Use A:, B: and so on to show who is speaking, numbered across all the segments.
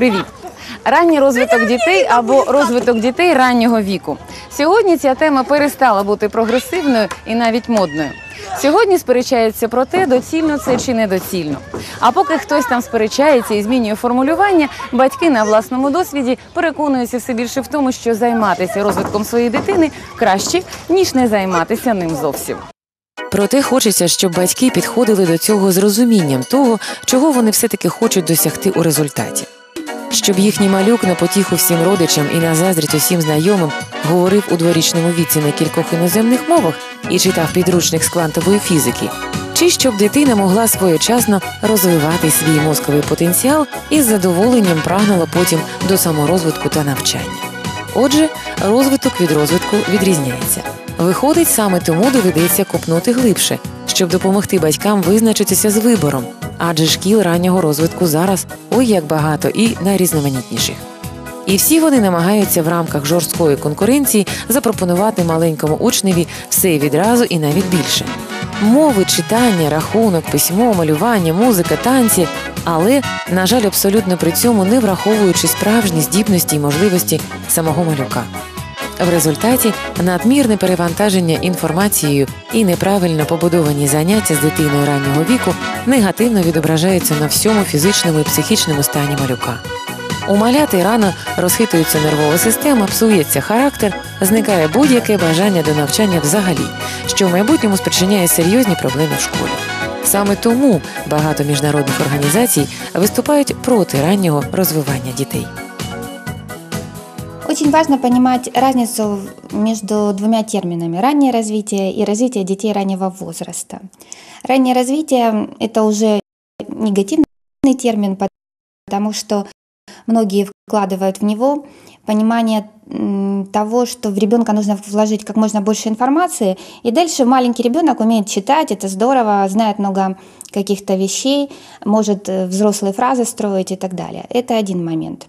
A: Привіт! Ранній розвиток дітей або розвиток дітей раннього віку. Сьогодні ця тема перестала бути прогресивною і навіть модною. Сьогодні сперечаються про те, доцільно це чи недоцільно. А поки хтось там сперечається і змінює формулювання, батьки на власному досвіді переконуються все більше в тому, що займатися розвитком своєї дитини краще, ніж не займатися ним зовсім.
B: Проте хочеться, щоб батьки підходили до цього з розумінням того, чого вони все-таки хочуть досягти у результаті. Щоб їхній малюк на потіху всім родичам і на заздрість усім знайомим говорив у дворічному віці на кількох іноземних мовах і читав підручник з квантової фізики, чи щоб дитина могла своєчасно розвивати свій мозковий потенціал і з задоволенням прагнула потім до саморозвитку та навчання. Отже, розвиток від розвитку відрізняється. Виходить, саме тому доведеться копнути глибше, щоб допомогти батькам визначитися з вибором, адже шкіл раннього розвитку зараз ой як багато і найрізноманітніших. І всі вони намагаються в рамках жорсткої конкуренції запропонувати маленькому учневі все відразу і навіть більше. Мови, читання, рахунок, письмо, малювання, музика, танці, але, на жаль, абсолютно при цьому не враховуючи справжні здібності і можливості самого малюка. В результаті надмірне перевантаження інформацією і неправильно побудовані заняття з дитиною раннього віку негативно відображаються на всьому фізичному і психічному стані малюка. У маляти рано розхитується нервова система, псується характер, зникає будь-яке бажання до навчання взагалі, що в майбутньому спричиняє серйозні проблеми в школі. Саме тому багато міжнародних організацій виступають проти раннього розвивання дітей.
C: Очень важно понимать разницу между двумя терминами – раннее развитие и развитие детей раннего возраста. Раннее развитие – это уже негативный термин, потому что многие вкладывают в него понимание того, что в ребенка нужно вложить как можно больше информации, и дальше маленький ребенок умеет читать, это здорово, знает много каких-то вещей, может э, взрослые фразы строить и так далее. Это один момент.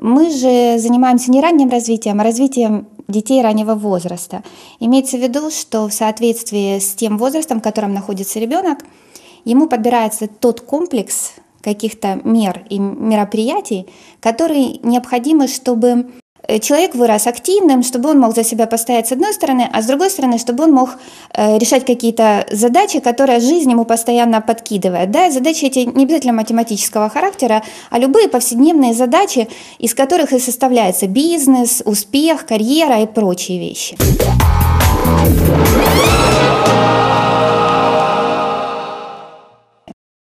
C: Мы же занимаемся не ранним развитием, а развитием детей раннего возраста. Имеется в виду, что в соответствии с тем возрастом, в котором находится ребенок, ему подбирается тот комплекс каких-то мер и мероприятий, которые необходимы, чтобы э, человек вырос активным, чтобы он мог за себя постоять с одной стороны, а с другой стороны, чтобы он мог э, решать какие-то задачи, которые жизнь ему постоянно подкидывает. Да, задачи эти не обязательно математического характера, а любые повседневные задачи, из которых и составляется бизнес, успех, карьера и прочие вещи.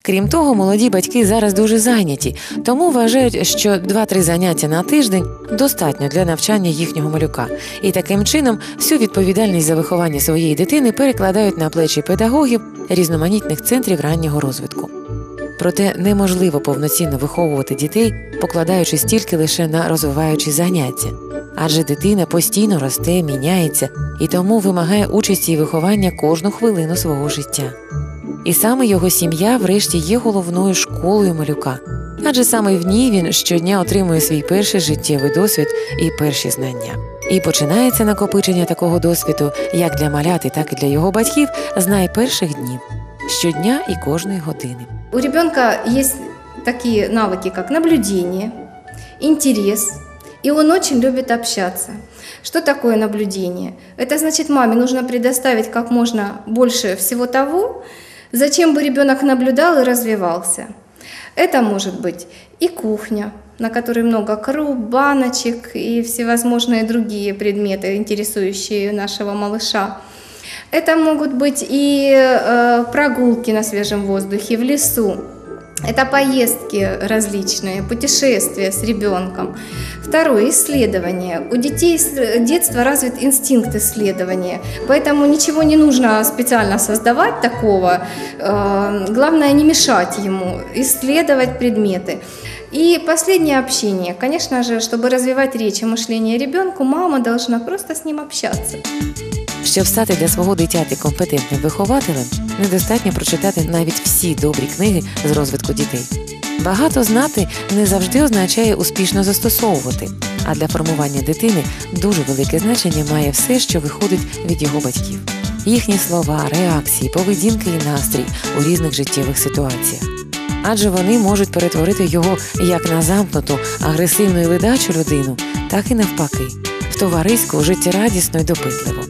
B: Крім того, молоді батьки зараз дуже зайняті, тому вважають, що 2-3 заняття на тиждень достатньо для навчання їхнього малюка, і таким чином всю відповідальність за виховання своєї дитини перекладають на плечі педагогів різноманітних центрів раннього розвитку. Проте неможливо повноцінно виховувати дітей, покладаючись тільки лише на розвиваючі заняття, адже дитина постійно росте, міняється і тому вимагає участі і виховання кожну хвилину свого життя. І саме його сім'я, врешті, є головною школою малюка, адже саме в ній він щодня отримує свій перший життєвий досвід і перші знання. І починається накопичення такого досвіду як для маляти, так і для його батьків з найперших днів щодня і кожної години.
D: У ребенка есть такие навыки, как наблюдение, интерес, и он очень любит общаться. Что такое наблюдение? Это значит, маме нужно предоставить как можно больше всего того, зачем бы ребенок наблюдал и развивался. Это может быть и кухня, на которой много круп, баночек и всевозможные другие предметы, интересующие нашего малыша. Это могут быть и э, прогулки на свежем воздухе в лесу. Это поездки различные, путешествия с ребенком. Второе – исследование. У детей с детства развит инстинкт исследования, поэтому ничего не нужно специально создавать такого. Э, Главное не мешать ему исследовать предметы. И последнее общение. Конечно же, чтобы развивать речь и мышление ребенку, мама должна просто с ним общаться.
B: Щоб стати для свого дитяти компетентним вихователем, недостатньо прочитати навіть всі добрі книги з розвитку дітей. Багато знати не завжди означає успішно застосовувати, а для формування дитини дуже велике значення має все, що виходить від його батьків. Їхні слова, реакції, поведінки і настрій у різних життєвих ситуаціях. Адже вони можуть перетворити його як на замкнуту, агресивну і ледачу людину, так і навпаки, в товариську, життєрадісну і допитливу.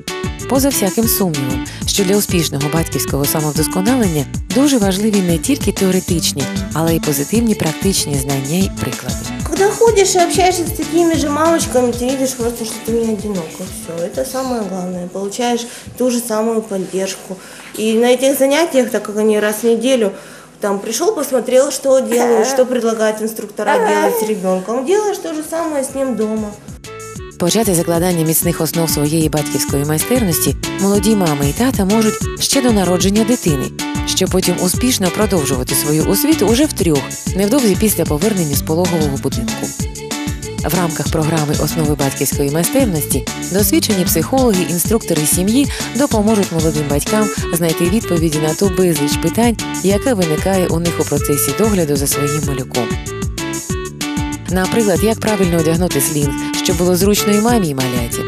B: Поза всяким сумнівом, що для успішного батьківського самовдосконалення дуже важливі не тільки теоретичні, але й позитивні практичні знання й приклади.
E: Когда ходишь и общаешься с такими же мамочками, ты видишь просто, что ты не одинока. Все, это самое главное. Получаешь ту же самую поддержку. И на этих занятиях, так как они раз в неделю, там пришел, посмотрел, что делают, что предлагают инструктора делать с ребенком. Делаешь то же самое с ним дома.
B: Почати закладання міцних основ своєї батьківської майстерності молоді мами і тата можуть ще до народження дитини, щоб потім успішно продовжувати свою освіту уже втрьох, невдовзі після повернення з пологового будинку. В рамках програми Основи батьківської майстерності досвідчені психологи, інструктори сім'ї допоможуть молодим батькам знайти відповіді на ту безліч питань, яке виникає у них у процесі догляду за своїм малюком. Наприклад, як правильно одягнути слінг, щоб було зручно і мамі, і маляті.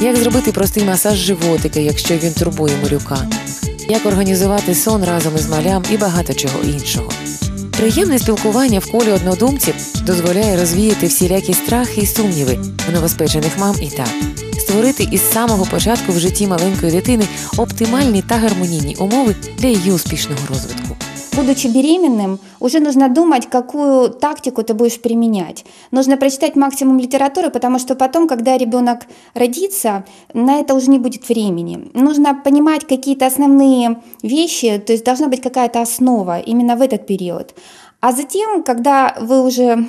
B: Як зробити простий масаж животика, якщо він турбує малюка? Як організувати сон разом із малям і багато чого іншого. Приємне спілкування в колі однодумців дозволяє розвіяти всілякі страхи і сумніви в новоспечених мам і тат, створити із самого початку в житті маленької дитини оптимальні та гармонійні умови для її успішного розвитку.
C: Будучи беременным, уже нужно думать, какую тактику ты будешь применять. Нужно прочитать максимум литературы, потому что потом, когда ребенок родится, на это уже не будет времени. Нужно понимать какие-то основные вещи, то есть должна быть какая-то основа именно в этот период. А затем, когда вы уже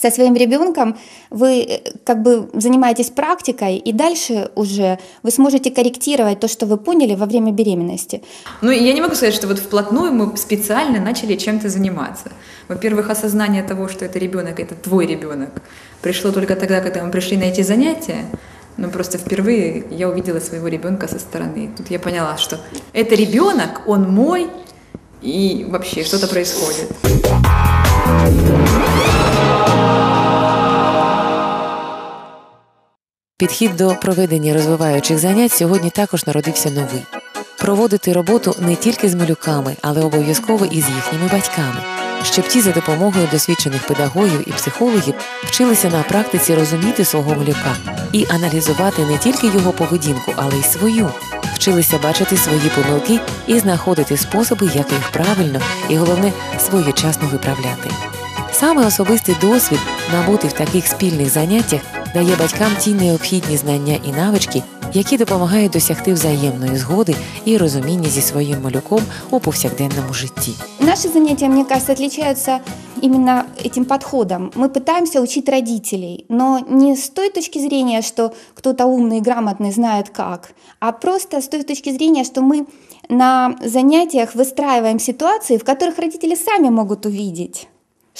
C: со своим ребенком вы э, как бы занимаетесь практикой, и дальше уже вы сможете корректировать то, что вы поняли во время беременности.
F: Ну, я не могу сказать, что вот вплотную мы специально начали чем-то заниматься. Во-первых, осознание того, что это ребенок, это твой ребенок, пришло только тогда, когда мы пришли на эти занятия. Но просто впервые я увидела своего ребенка со стороны. Тут я поняла, что это ребенок, он мой, и вообще что-то происходит.
B: Підхід до проведення розвиваючих занять сьогодні також народився новий: проводити роботу не тільки з малюками, але обов'язково і з їхніми батьками, щоб ті за допомогою досвідчених педагогів і психологів вчилися на практиці розуміти свого малюка і аналізувати не тільки його поведінку, але й свою, вчилися бачити свої помилки і знаходити способи, як їх правильно і головне своєчасно виправляти. Саме особистий досвід, набутий в таких спільних заняттях, дає батькам ті необхідні знання і навички, які допомагають досягти взаємної згоди і розуміння зі своїм малюком у повсякденному житті.
C: Наши занятия, мне кажется, отличаются именно этим подходом. Мы пытаемся учить родителей, но не с той точки зрения, что кто-то умный и грамотный знает как, а просто с той точки зрения, что мы на занятиях выстраиваем ситуации, в которых родители сами могут увидеть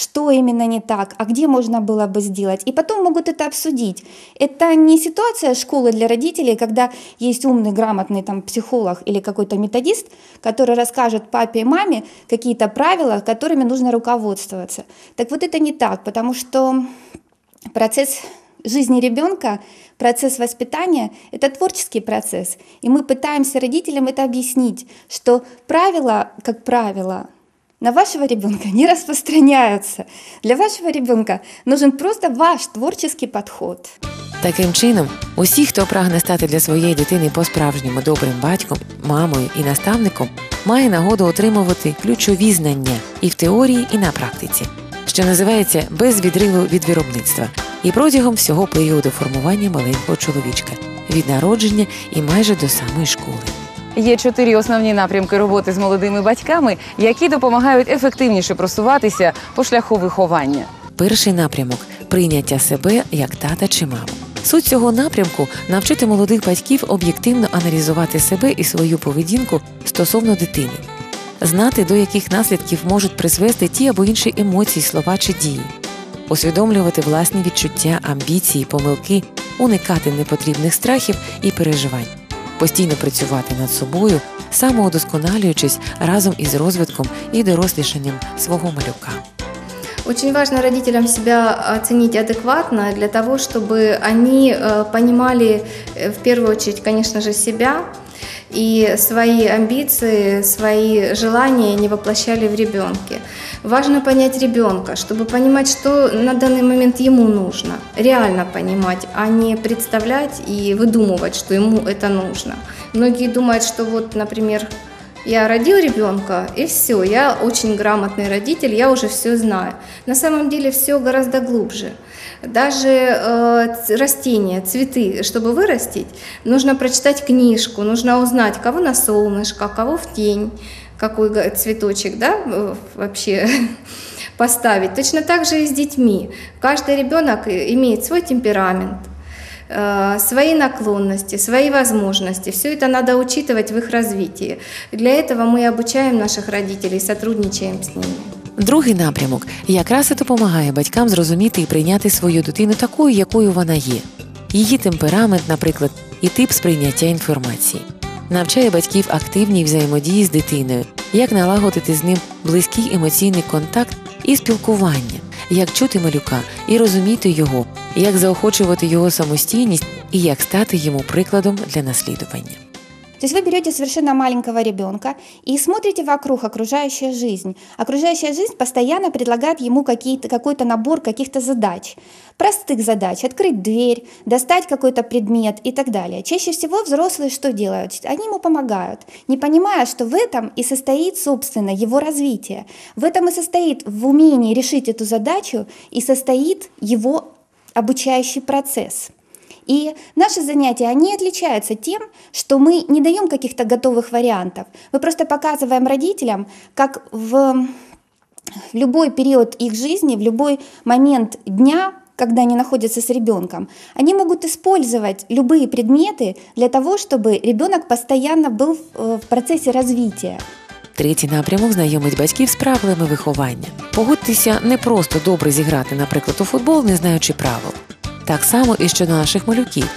C: что именно не так, а где можно было бы сделать. И потом могут это обсудить. Это не ситуация школы для родителей, когда есть умный, грамотный там, психолог или какой-то методист, который расскажет папе и маме какие-то правила, которыми нужно руководствоваться. Так вот это не так, потому что процесс жизни ребенка, процесс воспитания – это творческий процесс. И мы пытаемся родителям это объяснить, что правила, как правило, на вашего ребенка не распространяются. Для вашего ребенка нужен просто ваш творческий подход.
B: Таким чином, усі, хто прагне стати для своєї дитини по-справжньому добрим батьком, мамою і наставником, має нагоду отримувати ключові знання і в теорії, і на практиці, що називається без відриву від виробництва, і протягом всього періоду формування маленького чоловічка від народження і майже до самої школи.
A: Є чотири основні напрямки роботи з молодими батьками, які допомагають ефективніше просуватися по шляху виховання.
B: Перший напрямок прийняття себе як тата чи маму. Суть цього напрямку навчити молодих батьків об'єктивно аналізувати себе і свою поведінку стосовно дитини. знати, до яких наслідків можуть призвести ті або інші емоції, слова чи дії, усвідомлювати власні відчуття, амбіції, помилки, уникати непотрібних страхів і переживань, постійно працювати над собою, самоудосконалюючись разом із розвитком і дорослішанням свого малюка.
D: Очень важно родителям себя оценить адекватно для того, чтобы они э, понимали э, в первую очередь, конечно же, себя и свои амбиции, свои желания не воплощали в ребенке. Важно понять ребенка, чтобы понимать, что на данный момент ему нужно, реально понимать, а не представлять и выдумывать, что ему это нужно. Многие думают, что вот, например, я родил ребенка, и все, я очень грамотный родитель, я уже все знаю. На самом деле все гораздо глубже. Даже э, растения, цветы, чтобы вырастить, нужно прочитать книжку, нужно узнать, кого на солнышко, кого в тень, какой га- цветочек, да, э, вообще поставить. Точно так же и с детьми. Каждый ребенок э, имеет свой темперамент, э, свои наклонности, свои возможности. Все это надо учитывать в их развитии. Для этого мы обучаем наших родителей, сотрудничаем с ними.
B: Другий напрямок якраз і допомагає батькам зрозуміти і прийняти свою дитину такою, якою вона є, її темперамент, наприклад, і тип сприйняття інформації. Навчає батьків активній взаємодії з дитиною, як налагодити з ним близький емоційний контакт і спілкування, як чути малюка і розуміти його, як заохочувати його самостійність і як стати йому прикладом для наслідування.
C: То есть вы берете совершенно маленького ребенка и смотрите вокруг окружающая жизнь. Окружающая жизнь постоянно предлагает ему какой-то набор каких-то задач. Простых задач. Открыть дверь, достать какой-то предмет и так далее. Чаще всего взрослые что делают? Они ему помогают, не понимая, что в этом и состоит, собственно, его развитие. В этом и состоит в умении решить эту задачу и состоит его обучающий процесс. И наши занятия, они отличаются тем, что мы не даем каких-то готовых вариантов. Мы просто показываем родителям, как в, в любой период их жизни, в любой момент дня, когда они находятся с ребенком, они могут использовать любые предметы для того, чтобы ребенок постоянно был в, в процессе развития.
B: Третій напрямок знайомить батьків з правилами виховання. Погодьтеся не просто добре зіграти, наприклад, у футбол, не знаючи правил. Так само і щодо наших малюків.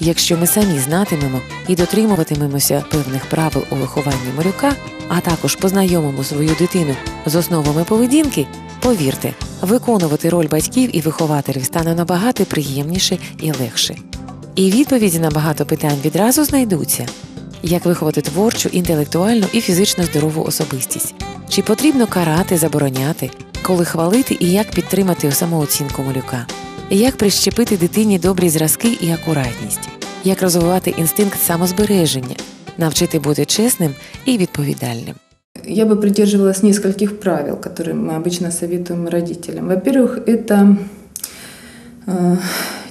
B: Якщо ми самі знатимемо і дотримуватимемося певних правил у вихованні малюка, а також познайомимо свою дитину з основами поведінки, повірте, виконувати роль батьків і вихователів стане набагато приємніше і легше. І відповіді на багато питань відразу знайдуться як виховати творчу, інтелектуальну і фізично здорову особистість, чи потрібно карати, забороняти, коли хвалити і як підтримати самооцінку малюка, як прищепити дитині добрі зразки і акуратність, як розвивати інстинкт самозбереження, навчити бути чесним і відповідальним.
G: Я бы придерживалась нескольких правил, которые мы обычно советуем родителям. Во-первых, это э,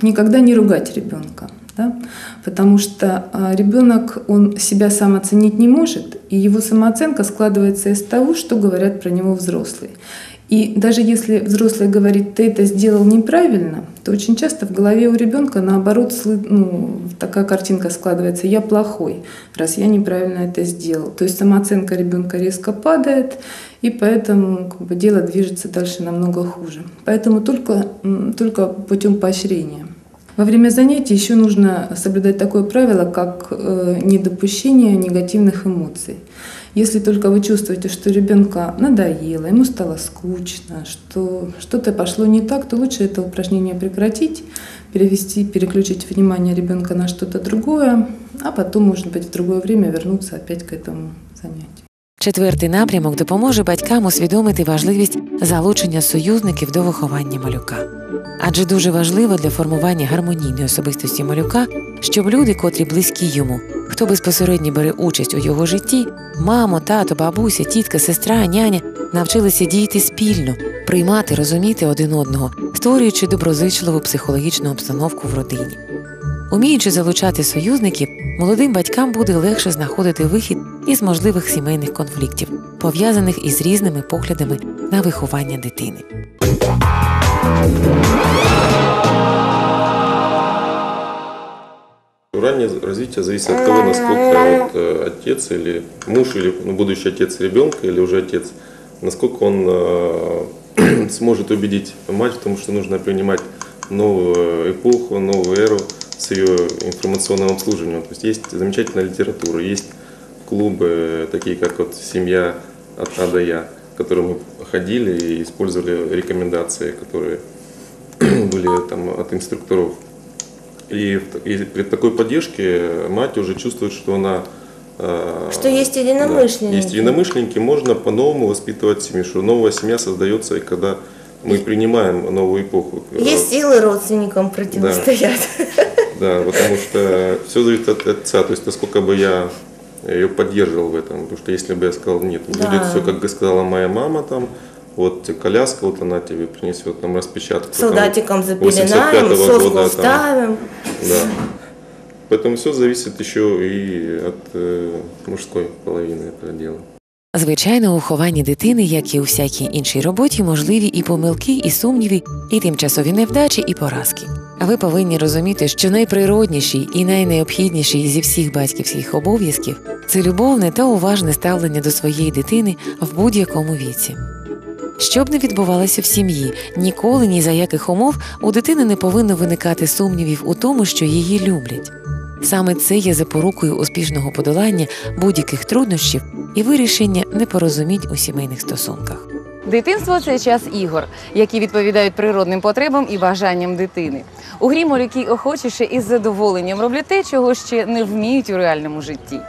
G: никогда не ругать ребенка, да? потому что э, ребенок он себя сам оценить не может, и его самооценка складывается из того, что говорят про него взрослые. И даже если взрослый говорит, ты это сделал неправильно, то очень часто в голове у ребенка наоборот ну, такая картинка складывается, я плохой, раз я неправильно это сделал. То есть самооценка ребенка резко падает, и поэтому как бы, дело движется дальше намного хуже. Поэтому только, только путем поощрения. Во время занятий еще нужно соблюдать такое правило, как э, недопущение негативных эмоций. Если только вы чувствуете, что ребенка надоело, ему стало скучно, что что-то пошло не так, то лучше это упражнение прекратить, перевести, переключить внимание ребенка на что-то другое, а потом, может быть, в другое время вернуться опять к этому занятию.
B: Четвертий напрямок допоможе батькам усвідомити важливість залучення союзників до виховання малюка. Адже дуже важливо для формування гармонійної особистості малюка, щоб люди, котрі близькі йому, хто безпосередньо бере участь у його житті, мамо, тато, бабуся, тітка, сестра, няня, навчилися діяти спільно, приймати, розуміти один одного, створюючи доброзичливу психологічну обстановку в родині. Уміючи залучати союзників, молодим батькам буде легше знаходити вихід із можливих сімейних конфліктів, пов'язаних із різними поглядами на виховання дитини.
H: Раннее раннее развитие зависит от того, насколько вот, э, отец или муж, или ну, будущий отец ребенка, или уже отец, насколько он э, сможет убедить мать в том, что нужно принимать новую эпоху, новую эру с ее информационным обслуживанием. То есть есть замечательная литература, есть клубы, такие как вот «Семья от А до Я», в которые мы ходили и использовали рекомендации, которые были там от инструкторов. И, и при такой поддержке мать уже чувствует, что она э,
E: Что есть
H: да,
E: единомышленники.
H: есть единомышленники, можно по-новому воспитывать семью, что новая семья создается, и когда мы принимаем новую эпоху. Э,
E: Есть силы родственникам противостоять.
H: Да, потому что все зависит от отца, то есть насколько бы я ее поддерживал в этом, потому что если бы я сказал, нет,
E: Да.
H: будет все, как сказала моя мама, там, вот коляска, вот она тебе принесет там распечатку.
E: Солдатиком
H: 85-го
E: запеленаем,
H: года,
E: соску
H: там. Да. Поэтому все зависит еще и от э, мужской половины этого дела.
B: Звичайно, у хованні дитини, як і у всякій іншій роботі, можливі і помилки, і сумніви, і тимчасові невдачі, і поразки. Ви повинні розуміти, що найприродніший і найнеобхідніший зі всіх батьківських обов'язків це любовне та уважне ставлення до своєї дитини в будь-якому віці. Що б не відбувалося в сім'ї, ніколи ні за яких умов у дитини не повинно виникати сумнівів у тому, що її люблять. Саме це є запорукою успішного подолання будь-яких труднощів і вирішення непорозумінь у сімейних стосунках.
A: Дитинство це час ігор, які відповідають природним потребам і бажанням дитини. У грі малюки охочіше і з задоволенням роблять те, чого ще не вміють у реальному житті.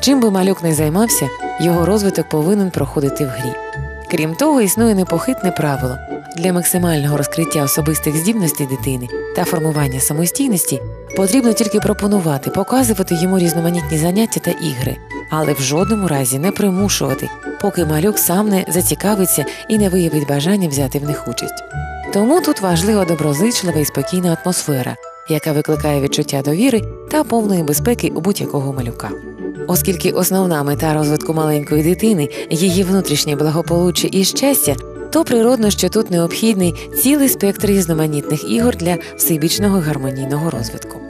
B: Чим би малюк не займався, його розвиток повинен проходити в грі. Крім того, існує непохитне правило для максимального розкриття особистих здібностей дитини та формування самостійності потрібно тільки пропонувати, показувати йому різноманітні заняття та ігри, але в жодному разі не примушувати, поки малюк сам не зацікавиться і не виявить бажання взяти в них участь. Тому тут важлива доброзичлива і спокійна атмосфера, яка викликає відчуття довіри та повної безпеки у будь-якого малюка. Оскільки основна мета розвитку маленької дитини її внутрішнє благополуччя і щастя, то природно, що тут необхідний цілий спектр різноманітних ігор для всебічного гармонійного розвитку.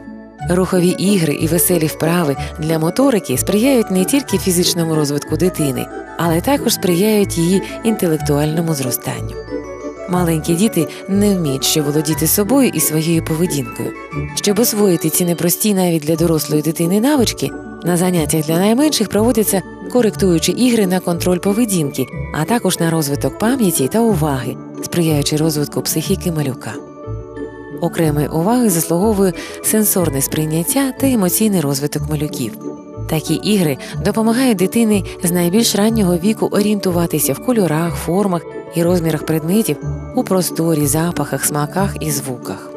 B: Рухові ігри і веселі вправи для моторики сприяють не тільки фізичному розвитку дитини, але також сприяють її інтелектуальному зростанню. Маленькі діти не вміють ще володіти собою і своєю поведінкою. Щоб освоїти ці непрості навіть для дорослої дитини навички, на заняттях для найменших проводяться коректуючі ігри на контроль поведінки, а також на розвиток пам'яті та уваги, сприяючи розвитку психіки малюка. Окремої уваги заслуговує сенсорне сприйняття та емоційний розвиток малюків. Такі ігри допомагають дитині з найбільш раннього віку орієнтуватися в кольорах, формах і розмірах предметів у просторі, запахах, смаках і звуках.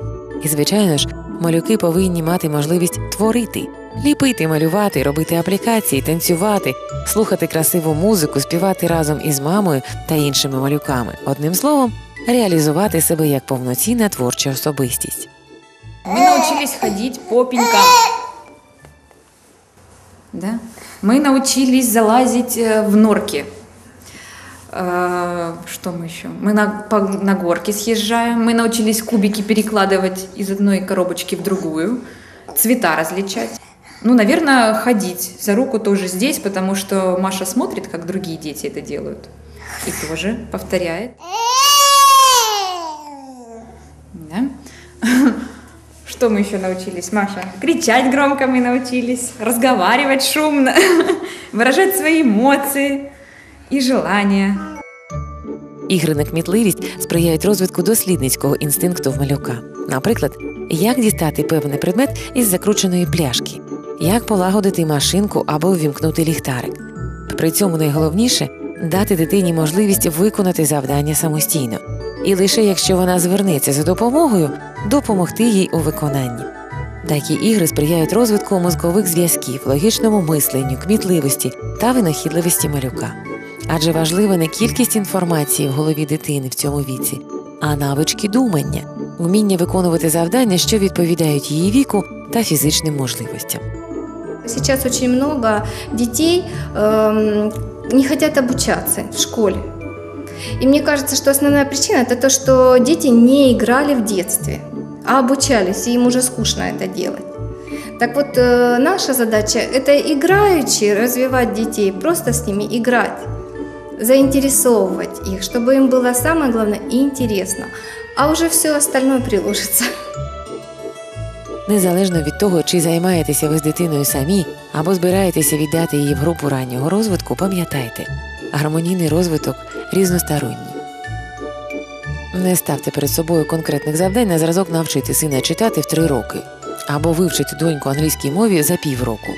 B: І, звичайно ж, малюки повинні мати можливість творити, ліпити, малювати, робити аплікації, танцювати, слухати красиву музику, співати разом із мамою та іншими малюками. Одним словом, реалізувати себе як повноцінна творча особистість.
F: Мы научились ходить по пенькам. Да? Мы научились залазить э, в норки. Э, Что мы еще? Мы на, по- на горки съезжаем. Мы научились кубики перекладывать из одной коробочки в другую. Цвета различать. Ну, наверное, ходить за руку тоже здесь, потому что Маша смотрит, как другие дети это делают. И тоже повторяет. Да? Что мы еще научились, Маша? Кричать громко мы научились, разговаривать шумно, выражать свои эмоции и желания.
B: Ігри на кмітливість сприяють розвитку дослідницького інстинкту в малюка. Наприклад, як дістати певний предмет із закрученої пляшки, як полагодити машинку або ввімкнути ліхтарик. При цьому найголовніше дати дитині можливість виконати завдання самостійно, і лише якщо вона звернеться за допомогою, допомогти їй у виконанні. Такі ігри сприяють розвитку мозкових зв'язків, логічному мисленню, кмітливості та винахідливості малюка. Адже важлива не кількість інформації в голові дитини в цьому віці, а навички думання, вміння виконувати завдання, що відповідають її віку та фізичним можливостям.
D: Сейчас очень много детей не хотят обучаться в школе. И мне кажется, что основная причина это то, что дети не играли в детстве, а обучались, и им уже скучно это делать. Так вот, э, наша задача – это играючи развивать детей, просто с ними играть, заинтересовывать их, чтобы им было самое главное интересно, а уже все остальное приложится.
B: Незалежно від того, чи займаєтеся ви з дитиною самі або збираєтеся віддати її в групу раннього розвитку, пам'ятайте, гармонійний розвиток різносторонній. Не ставте перед собою конкретних завдань на зразок навчити сина читати в три роки або вивчити доньку англійській мові за півроку.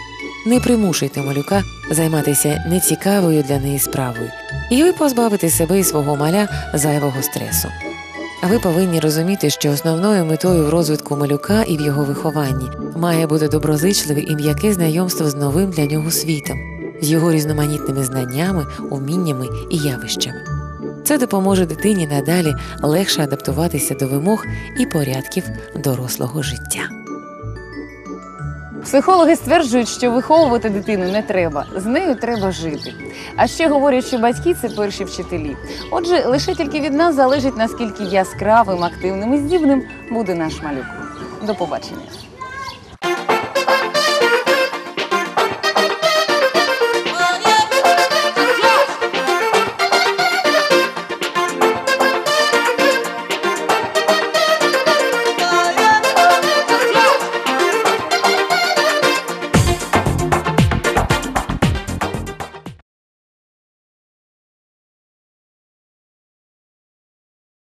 B: Не примушуйте малюка займатися нецікавою для неї справою, і ви позбавите себе і свого маля зайвого стресу. А ви повинні розуміти, що основною метою в розвитку малюка і в його вихованні має бути доброзичливе і м'яке знайомство з новим для нього світом, з його різноманітними знаннями, уміннями і явищами. Це допоможе дитині надалі легше адаптуватися до вимог і порядків дорослого життя.
A: Психологи стверджують, що виховувати дитину не треба, з нею треба жити. А ще говорять, що батьки це перші вчителі. Отже, лише тільки від нас залежить, наскільки яскравим, активним і здібним буде наш малюк. До побачення.